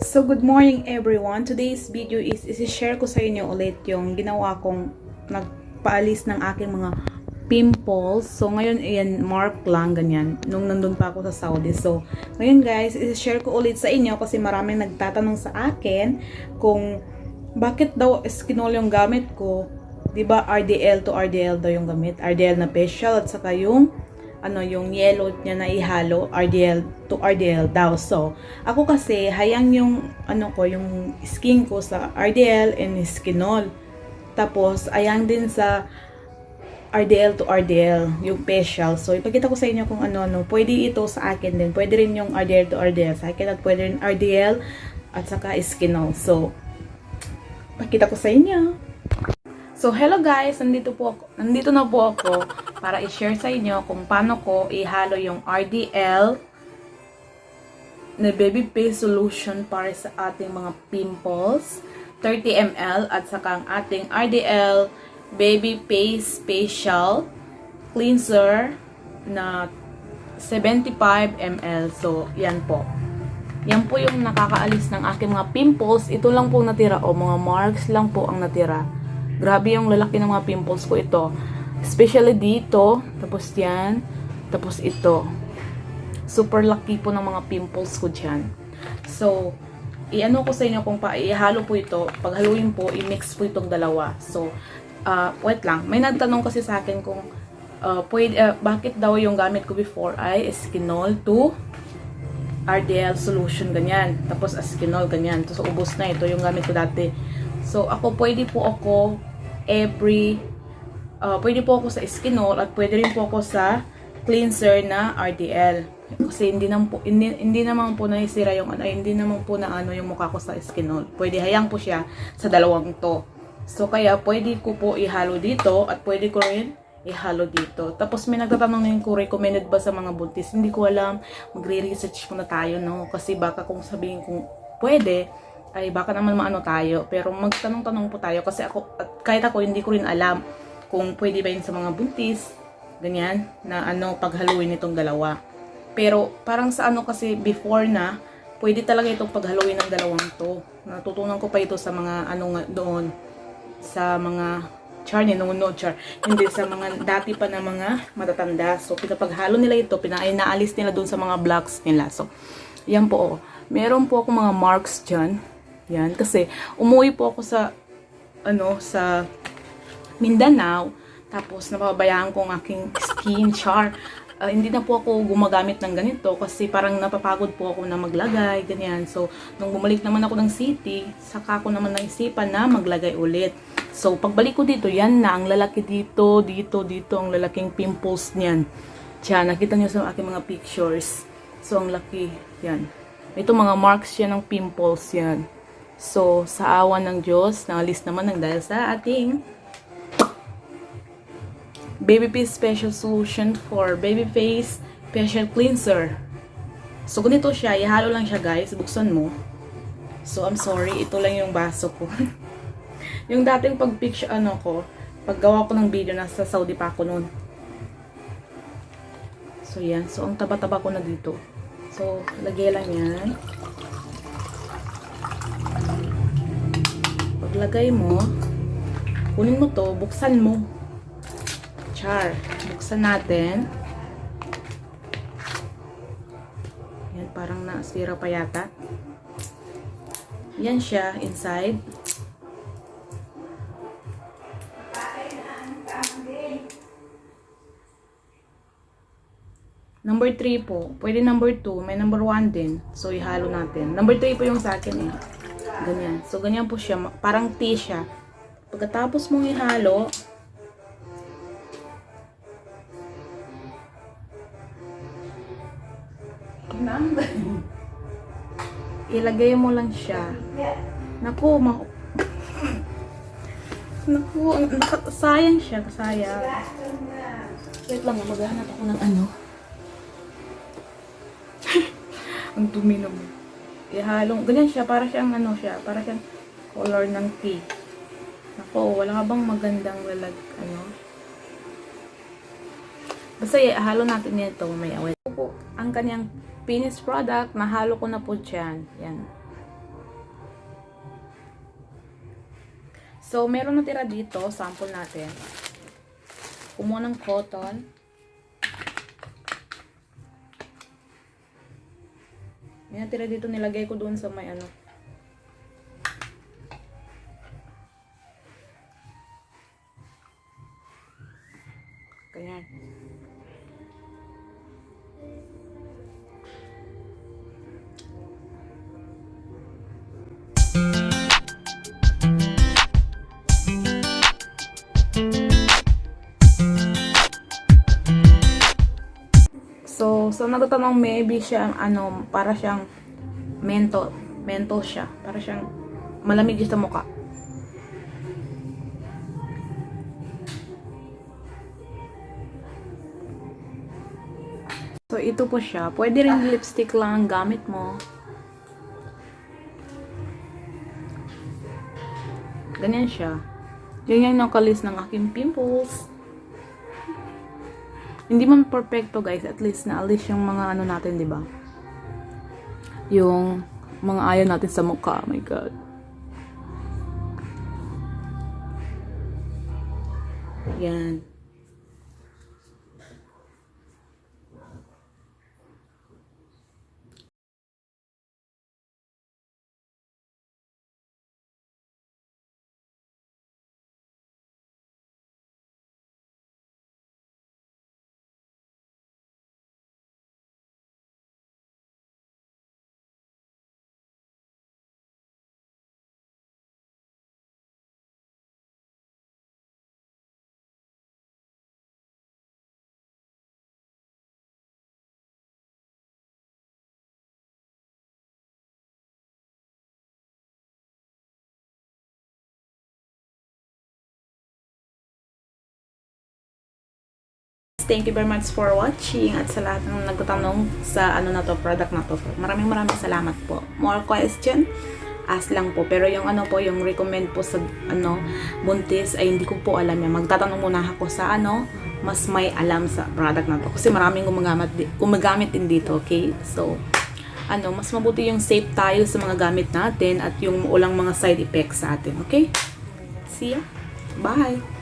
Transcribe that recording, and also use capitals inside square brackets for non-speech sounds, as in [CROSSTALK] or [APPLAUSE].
So, good morning everyone. Today's video is isi-share ko sa inyo ulit yung ginawa kong nagpaalis ng aking mga pimples. So, ngayon, ayan, mark lang, ganyan. Nung nandun pa ako sa Saudi. So, ngayon guys, isi-share ko ulit sa inyo kasi maraming nagtatanong sa akin kung bakit daw eskinol yung gamit ko. ba RDL to RDL daw yung gamit. RDL na facial at saka yung ano yung yellow niya na ihalo RDL to RDL daw. So, ako kasi hayang yung ano ko yung skin ko sa RDL and skinol. Tapos ayang din sa RDL to RDL, yung facial. So, ipakita ko sa inyo kung ano-ano. Pwede ito sa akin din. Pwede rin yung RDL to RDL sa akin at pwede rin RDL at saka skinol. So, pakita ko sa inyo. So, hello guys! Nandito po ako, nandito na po ako para i-share sa inyo kung paano ko ihalo yung RDL na baby face solution para sa ating mga pimples 30 ml at saka ang ating RDL baby face facial cleanser na 75 ml. So, yan po. Yan po yung nakakaalis ng aking mga pimples. Ito lang po natira o mga marks lang po ang natira. Grabe yung lalaki ng mga pimples ko ito. Especially dito, tapos yan, tapos ito. Super laki po ng mga pimples ko dyan. So, i-ano ko sa inyo kung pa, ihalo po ito. Paghaluin po, i-mix po itong dalawa. So, uh, wait lang. May nagtanong kasi sa akin kung uh, pwede, uh, bakit daw yung gamit ko before ay Eskinol to RDL solution, ganyan. Tapos Eskinol, ganyan. So, ubos na ito yung gamit ko dati. So, ako, pwede po ako every, uh, pwede po ako sa Eskinol at pwede rin po ako sa cleanser na RDL. Kasi hindi naman po, hindi, hindi naman po naisira yung ano, hindi naman po na ano yung mukha ko sa Eskinol. Pwede hayang po siya sa dalawang to. So, kaya pwede ko po ihalo dito at pwede ko rin ihalo dito. Tapos may nagtatanong din ko, recommended ba sa mga buntis? Hindi ko alam. Magre-research muna tayo, no? Kasi baka kung sabihin kung pwede, ay baka naman maano tayo. Pero magtanong-tanong po tayo kasi ako, at kahit ako hindi ko rin alam kung pwede ba yun sa mga buntis, ganyan, na ano, paghaluin itong dalawa. Pero parang sa ano kasi before na, pwede talaga itong paghaluin ng dalawang to. Natutunan ko pa ito sa mga ano doon, sa mga char no char. Hindi sa mga dati pa na mga matatanda. So pinapaghalo nila ito, pinainaalis nila doon sa mga blocks nila. So yan po. Oh. Meron po ako mga marks diyan. Yan kasi umuwi po ako sa ano sa Mindanao tapos napabayaan ko ang aking skin [LAUGHS] char. Uh, hindi na po ako gumagamit ng ganito kasi parang napapagod po ako na maglagay, ganyan. So, nung bumalik naman ako ng city, saka ko naman naisipan na maglagay ulit. So, pagbalik ko dito, yan na, ang lalaki dito, dito, dito, ang lalaking pimples niyan. Diyan, nakita niyo sa aking mga pictures. So, ang laki, yan. Ito mga marks yan ng pimples yan. So, sa awan ng Diyos, nangalis naman ng dahil sa ating Baby Face Special Solution for Baby Face Facial Cleanser. So, ganito siya. Ihalo lang siya, guys. Buksan mo. So, I'm sorry. Ito lang yung baso ko. [LAUGHS] yung dating pag-picture, ano ko, paggawa ko ng video, nasa Saudi pa ako noon. So, yan. So, ang taba-taba ko na dito. So, lagay lang yan. Paglagay mo, kunin mo to, buksan mo. Char. Buksan natin. Yan, parang nasira pa yata. Yan siya, inside. Number 3 po. Pwede number 2. May number 1 din. So, ihalo natin. Number 3 po yung sa akin eh. Ganyan. So, ganyan po siya. Parang tea siya. Pagkatapos mong ihalo, ilagay mo lang siya. Naku, ma... Naku, sayang siya, sayang. Wait lang, maghanap ako ng ano. [LAUGHS] ang dumi naman. Ihalong, ganyan siya, para siyang ano siya, para siyang color ng tea. Nako, wala ka bang magandang lalag, ano? Basta ihalo natin ito, may away. Ang kanyang finished product, mahalo ko na po dyan. Yan. So, meron natira dito. Sample natin. Kumuha ng cotton. May natira dito. Nilagay ko doon sa may ano. So, nagtatanong maybe siya ano, para siyang menthol, menthol siya, para siyang malamig sa mukha. So, ito po siya. Pwede rin lipstick lang ang gamit mo. Ganyan siya. Yun yung nakalis ng aking pimples. Hindi man perfecto guys, at least naalis yung mga ano natin, di ba? Yung mga ayaw natin sa mukha, oh my god. Yan. Thank you very much for watching at sa lahat ng nagtatanong sa ano na to, product na to. Maraming maraming salamat po. More question? Ask lang po. Pero yung ano po, yung recommend po sa ano, buntis ay hindi ko po alam yan. Magtatanong muna ako sa ano, mas may alam sa product na to. Kasi maraming gumagamit, gumagamit din dito, okay? So, ano, mas mabuti yung safe tayo sa mga gamit natin at yung walang mga side effects sa atin, okay? See ya. Bye.